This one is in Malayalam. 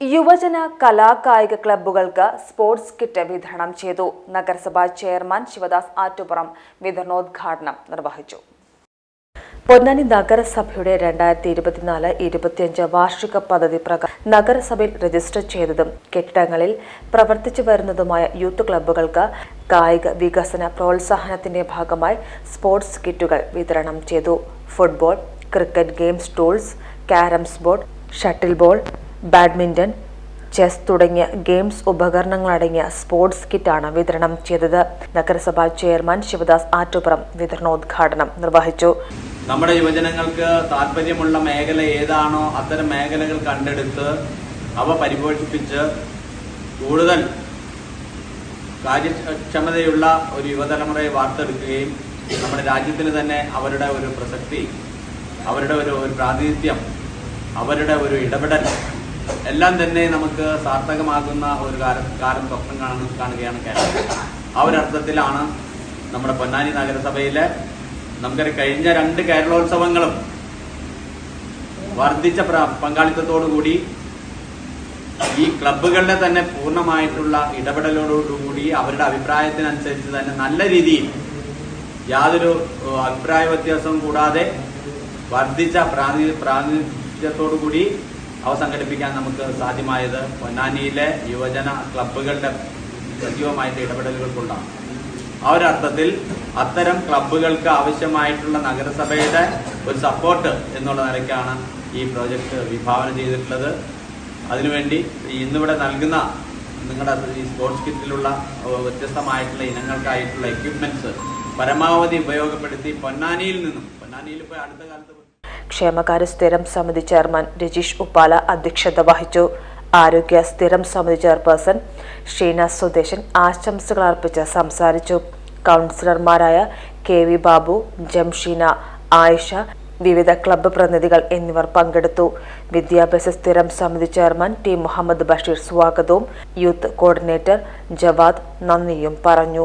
യുവജന കലാകായിക ക്ലബ്ബുകൾക്ക് സ്പോർട്സ് കിറ്റ് വിതരണം ചെയ്തു. നഗരസഭാ ചെയർമാൻ ശിവദാസ് ആറ്റുപുറം വിതരണോദ്ഘാടനം നിർവഹിച്ചു. പൊന്നാനി നഗരസഭയുടെ രണ്ടായിരത്തി ഇരുപത്തിനാല് ഇരുപത്തിയഞ്ച് വാർഷിക പദ്ധതി പ്രകാരം നഗരസഭയിൽ രജിസ്റ്റർ ചെയ്തതും കെട്ടിടങ്ങളിൽ പ്രവർത്തിച്ചു വരുന്നതുമായ യൂത്ത് ക്ലബ്ബുകൾക്ക് കായിക വികസന പ്രോത്സാഹനത്തിന്റെ ഭാഗമായി സ്പോർട്സ് കിറ്റുകൾ വിതരണം ചെയ്തു. Football cricket games tools carroms board shuttle ball badminton chess തുടങ്ങിയ ഗെയിംസ് ഉപകരണങ്ങളടങ്ങിയ സ്പോർട്സ് കിറ്റാണ് വിതരണം ചെയ്തത്. നഗരസഭാ ചെയർമാൻ ശിവദാസ് ആറ്റുപുറം വിതരണോദ്ഘാടനം നിർവഹിച്ചു. നമ്മുടെ യുവജനങ്ങൾക്ക് താല്പര്യമുള്ള മേഖല ഏതാണോ അത്തരം മേഖലകൾ കണ്ടെടുത്ത് അവ പരിപോഷിപ്പിച്ച് കൂടുതൽ കാര്യക്ഷമതയുള്ള ഒരു യുവതലമുറയെ വാർത്തെടുക്കുകയും നമ്മുടെ രാജ്യത്തിന് തന്നെ അവരുടെ ഒരു പ്രസക്തി അവരുടെ ഒരു പ്രാതിനിധ്യം അവരുടെ ഒരു ഇടപെടൽ എല്ലാം തന്നെ നമുക്ക് സാർത്ഥകമാകുന്ന ഒരു കാലം കാലം സ്വപ്നം കാണുന്ന കാണുകയാണ് കേരളം. ആ ഒരു അർത്ഥത്തിലാണ് നമ്മുടെ പൊന്നാനി നഗരസഭയിലെ നമുക്കൊരു കഴിഞ്ഞ രണ്ട് കേരളോത്സവങ്ങളും വർദ്ധിച്ച പങ്കാളിത്തത്തോടുകൂടി ഈ ക്ലബുകളുടെ തന്നെ പൂർണമായിട്ടുള്ള ഇടപെടലോടുകൂടി അവരുടെ അഭിപ്രായത്തിനനുസരിച്ച് തന്നെ നല്ല രീതിയിൽ യാതൊരു അഭിപ്രായ വ്യത്യാസവും കൂടാതെ വർദ്ധിച്ച പ്രാതി പ്രാതിനിധ്യത്തോടുകൂടി അവ സംഘടിപ്പിക്കാൻ നമുക്ക് സാധ്യമായത് പൊന്നാനിയിലെ യുവജന ക്ലബ്ബുകളുടെ സജീവമായിട്ട് ഇടപെടലുകൾ കൊണ്ടാണ് ആ ഒരു അർത്ഥത്തിൽ അത്തരം ക്ലബ്ബുകൾക്ക് ആവശ്യമായിട്ടുള്ള നഗരസഭയുടെ ഒരു സപ്പോർട്ട് എന്നുള്ള നിലയ്ക്കാണ് ഈ പ്രോജക്റ്റ് വിഭാവനം ചെയ്തിട്ടുള്ളത്. അതിനുവേണ്ടി ഇന്നിവിടെ നൽകുന്ന നിങ്ങളുടെ ഈ സ്പോർട്സ് കിറ്റിലുള്ള വ്യത്യസ്തമായിട്ടുള്ള ഇനങ്ങൾക്കായിട്ടുള്ള എക്യുപ്മെന്റ്സ് പരമാവധി ഉപയോഗപ്പെടുത്തി പൊന്നാനിയിൽ നിന്നും പൊന്നാനിയിൽ ഇപ്പോൾ അടുത്ത കാലത്ത് ക്ഷേമകാര്യ സ്ഥിരം സമിതി ചെയർമാൻ രജീഷ് ഉപ്പാല അധ്യക്ഷത വഹിച്ചു. ആരോഗ്യ സ്ഥിരം സമിതി ചെയർപേഴ്സൺ ഷീന സ്വദേശൻ ആശംസകൾ അർപ്പിച്ച് സംസാരിച്ചു. കൗൺസിലർമാരായ കെ വി ബാബു ജംഷീന ആയിഷ വിവിധ ക്ലബ്ബ് പ്രതിനിധികൾ എന്നിവർ പങ്കെടുത്തു. വിദ്യാഭ്യാസ സ്ഥിരം സമിതി ചെയർമാൻ ടി മുഹമ്മദ് ബഷീർ സ്വാഗതവും യൂത്ത് കോർഡിനേറ്റർ ജവാദ് നന്ദിയും പറഞ്ഞു.